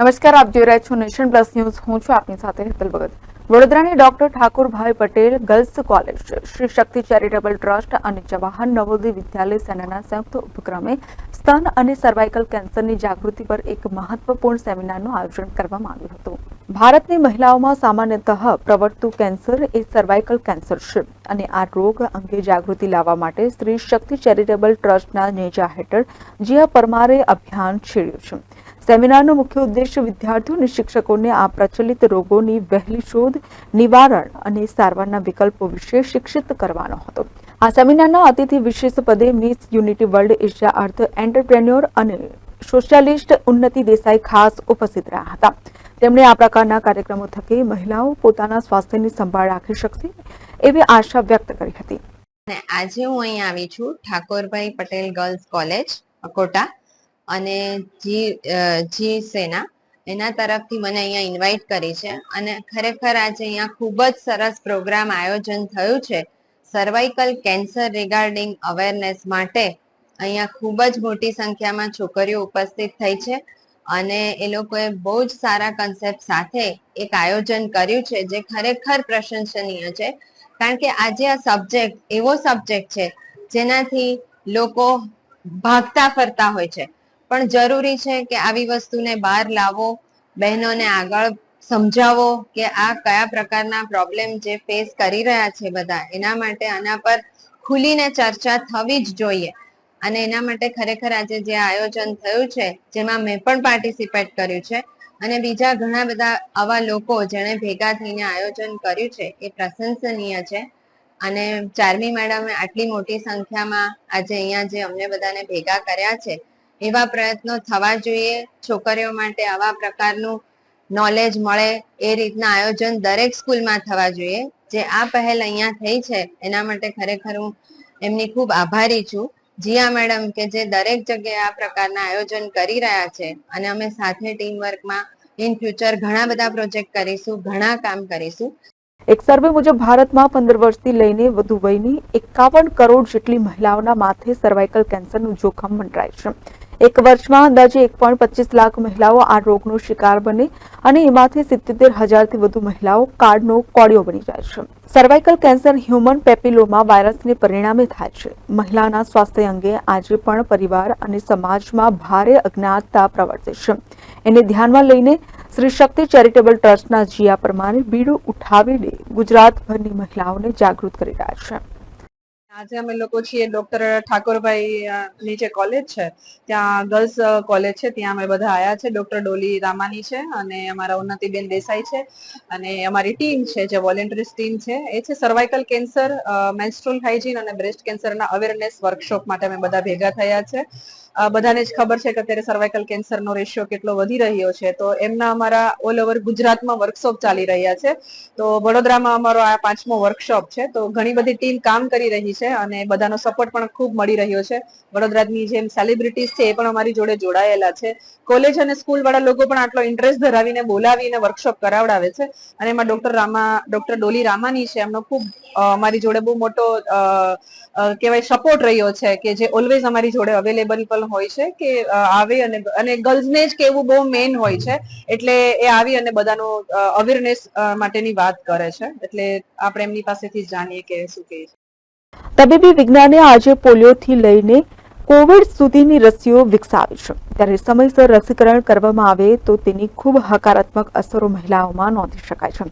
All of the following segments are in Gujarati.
નમસ્કાર, આપ જોઈ રહ્યા છો નેશન પ્લસ ન્યૂઝ. હું છું આપની સાથે હેતલ ભગત. વડોદરાની doctor Thakorbhai Patel girls college, Shri Shakti charitable trust અને જવાહર નવોદય વિદ્યાલય સેનાના સંયુક્ત ઉપક્રમે સ્તન અને સર્વાઇકલ કેન્સરની જાગૃતિ પર એક મહત્વપૂર્ણ સેમિનારનું આયોજન કરવામાં આવ્યું હતું. ભારતની મહિલાઓમાં સામાન્યતઃ પ્રવર્તતું કેન્સર એ સર્વાઇકલ કેન્સર છે અને આ રોગ અંગે જાગૃતિ લાવવા માટે શ્રી શક્તિ ચેરિટેબલ ટ્રસ્ટના નેજા હેઠળ જીયા પરમારે અભિયાન છેડ્યું છે. સેમિનારનો મુખ્ય ઉદ્દેશ વિદ્યાર્થીઓ અને શિક્ષકોને આ પ્રચલિત રોગોની વહેલી શોધ, નિવારણ અને સારવારના વિકલ્પો વિશે શિક્ષિત કરવાનો હતો. આ સેમિનારના અતિથિ વિશેષ પદે Miss Unity World Asia Earth entrepreneur અને સોશિયાલિસ્ટ ઉન્નતિ દેસાઈ ખાસ ઉપસ્થિત રહ્યા હતા. તેમણે આ પ્રકારના કાર્યક્રમો થકી મહિલાઓ પોતાના સ્વાસ્થ્યની સંભાળ રાખી શકશે એવી આશા વ્યક્ત કરી હતી. આજે હું અહીં આવી છું ઠાકોરભાઈ પટેલ ગર્લ્સ કોલેજ અકોટા. અને જી જી સેના એના તરફથી મને અહીંયા ઇન્વાઇટ કરી છે. અને ખરેખર આજે અહીંયા ખૂબ જ સરસ પ્રોગ્રામ આયોજન થયું છે. સર્વાઇકલ કેન્સર રિગાર્ડિંગ અવેરનેસ માટે અહીંયા ખૂબ જ મોટી સંખ્યામાં છોકરીઓ ઉપસ્થિત થઈ છે. અને એ લોકોએ બહુ જ સારા કન્સેપ્ટ સાથે એક આયોજન કર્યું છે, જે ખરેખર પ્રશંસનીય છે. કારણ કે આજે આ સબ્જેક્ટ એવો સબ્જેક્ટ છે, જેનાથી લોકો ભાગતા ફરતા હોય છે. પણ જરૂરી છે કે આવી વસ્તુને બહાર લાવો, બહેનોને આગળ સમજાવો કે આ કયા પ્રકારના પ્રોબ્લેમ જે ફેસ કરી રહ્યા છે બધા, એના માટે આના પર ખુલીને ચર્ચા થવી જ જોઈએ. અને એના માટે ખરેખર આજે જે આયોજન થયું છે, જેમાં મેં પણ પાર્ટિસિપેટ કર્યું છે. અને બીજા ઘણા બધા આવા લોકો જેણે ભેગા થઈને આયોજન કર્યું છે, એ પ્રશંસનીય છે. અને ચારમી મેડમે આટલી મોટી સંખ્યામાં આજે અહીંયા જે અમને બધાને ભેગા કર્યા છે એવા પ્રયત્નો થવા જોઈએ. છોકરીઓ માટે આવા પ્રકારનું નોલેજ મળે એ રીતના આયોજન દરેક સ્કૂલમાં થવા જોઈએ. જે આ પહેલ અહીંયા થઈ છે, એના માટે ખરેખર હું એમની ખૂબ આભારી છું. જીયા મેડમ કે જે દરેક જગ્યાએ આ પ્રકારના આયોજન કરી રહ્યા છે અને અમે સાથે ટીમ વર્કમાં ઇન ફ્યુચર ઘણા બધા પ્રોજેક્ટ કરીશું, ઘણા કામ કરીશું. એક સર્વે મુજબ ભારતમાં પંદર વર્ષથી લઈને વધુ વયની એકાવન કરોડ જેટલી મહિલાઓના માથે સર્વાઇકલ કેન્સરનું જોખમ મંડરાય છે. એક વર્ષમાં અંદાજે એક પોઈન્ટ પચીસ લાખ મહિલાઓ આ રોગનો શિકાર બને અને એમાંથી સિત્યોતેર હજારથી વધુ મહિલાઓ કાર્ડનો કોડિયો બની જાય છે. સર્વાઇકલ કેન્સર હ્યુમન પેપિલોમા વાયરસને પરિણામે થાય છે. મહિલાના સ્વાસ્થ્ય અંગે આજે પણ પરિવાર અને સમાજમાં ભારે અજ્ઞાતતા પ્રવર્તે છે. એને ધ્યાનમાં લઈને શ્રી શક્તિ ચેરિટેબલ ટ્રસ્ટના જીયા પરમારે બીડું ઉઠાવીને ગુજરાતભરની મહિલાઓને જાગૃત કરી રહ્યા છે. આજે અમે લોકો છીએ ડોક્ટર ઠાકોરભાઈ ની જે કોલેજ છે. ત્યાં ગર્લ્સ કોલેજ છે. ત્યાં અમે બધા આયા છે. ડોક્ટર ડોલી રામાની છે અને અમારા ઉન્નતિબેન દેસાઈ છે અને અમારી ટીમ છે, જે વોલેન્ટરીસ ટીમ છે. એ છે સર્વાઇકલ કેન્સર મેન્સ્ટ્રુઅલ હાઇજીન અને બ્રેસ્ટ કેન્સરના અવેરનેસ વર્કશોપ માટે અમે બધા ભેગા થયા છે. બધાને જ ખબર છે કે અત્યારે સર્વાઇકલ કેન્સરનો રેશિયો કેટલો વધી રહ્યો છે. તો એમના અમારા ઓલ ઓવર ગુજરાતમાં વર્કશોપ ચાલી રહ્યા છે. તો વડોદરામાં અમારો આ પાંચમો વર્કશોપ છે. તો ઘણી બધી ટીમ કામ કરી રહી છે. અને બધાનો સપોર્ટ પણ ખૂબ મળી રહ્યો છે. વડોદરાની જેમ સેલિબ્રિટીઝ છે એ પણ અમારી જોડે જોડાયેલા છે. કોલેજ અને સ્કૂલ વાળા લોકો પણ આટલો ઇન્ટરેસ્ટ ધરાવીને બોલાવીને વર્કશોપ કરાવડાવે છે. અને એમાં ડોક્ટર રામા ડોક્ટર ડોલી રામાની છે, એમનો ખૂબ અમારી જોડે બહુ મોટો કહેવાય સપોર્ટ રહ્યો છે કે જે ઓલવેઝ અમારી જોડે અવેલેબલ પણ હોય છે કે આવે અને અને ગર્લ્સને જ કેવું બહુ મેઇન હોય છે. એટલે એ આવી અને બધાનો અવેરનેસ માટેની વાત કરે છે. એટલે આપણે એમની પાસેથી જાણીએ કે શું કહે છે. તબીબી વિજ્ઞાને આજે પોલિયોથી લઈને કોવિડ સુધીની રસીઓ વિકસાવી છે. ત્યારે સમયસર રસીકરણ કરવામાં આવે તો તેની ખૂબ હકારાત્મક અસરો મહિલાઓમાં નોંધી શકાય છે.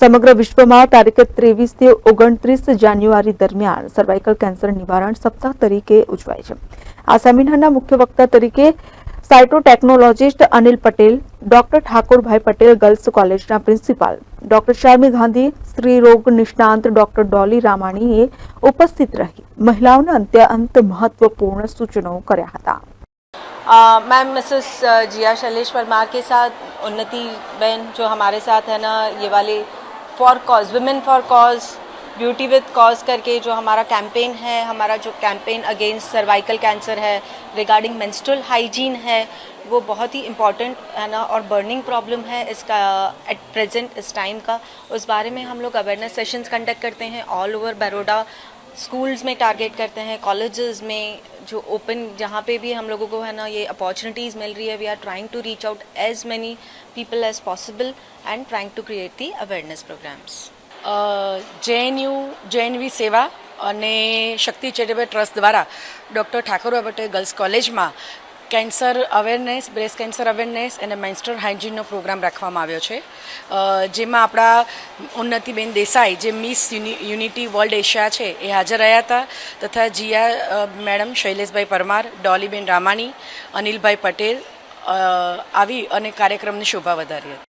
સમગ્ર વિશ્વમાં તારીખ ત્રેવીસથી ઓગણત્રીસ જાન્યુઆરી દરમિયાન સર્વાઇકલ કેન્સર નિવારણ સપ્તાહ તરીકે ઉજવાય છે. આ સેમિનારના મુખ્ય વક્તા તરીકે cytotechnologist Anil Patel doctor Thakorbhai Patel girls કોલેજના પ્રિન્સિપાલ ડોક્ટર શારમી ગાંધી સ્ત્રી રોગ નિષ્ણાંત ડોક્ટર ડોલી રામાણીએ ઉપસ્થિત રહી મહિલાઓને અત્યંત મહત્વપૂર્ણ સૂચનો કર્યા હતા मैम मिसेस जिया शैलेश परमार के साथ उन्नति बहन जो हमारे साथ है ना ये वाले for cause women for cause beauty with cause करके जो हमारा कैंपेन है, हमारा जो कैंपेन अगेंस्ट सर्वाइकल कैंसर है रिगार्डिंग मेंस्ट्रुअल हाइजीन है, वो बहुत ही इंपॉर्टेंट है ना, और बर्निंग प्रॉब्लम है इसका एट प्रेजेंट इस टाइम का। उस बारे में हम लोग अवेयरनेस सेशंस कंडक्ट करते हैं ऑल ओवर बड़ोडा स्कूल्स में टारगेट करते हैं कॉलेजेस में, जो ओपन जहाँ पे भी हम लोगों को है ना, ये अपॉर्चुनिटीज़ मिल रही है। We are trying to reach out as many people as possible and trying to create the awareness programs JNU, JNV સેવા અને શક્તિ ચેરિટેબલ ટ્રસ્ટ દ્વારા ડૉક્ટર ઠાકોરભાઈ પટેલ ગર્લ્સ કોલેજમાં cancer awareness, breast cancer awareness અને મેન્સ્ટર હાઇજીનનો પ્રોગ્રામ રાખવામાં આવ્યો છે. જેમાં આપણા ઉન્નતિબેન દેસાઈ, જે મિસ યુનિટી વર્લ્ડ એશિયા છે, એ હાજર રહ્યા હતા તથા જીયા મેડમ શૈલેષભાઈ પરમાર, ડોલીબેન રામાણી, અનિલભાઈ પટેલ આવી અને કાર્યક્રમની શોભા વધારી હતી.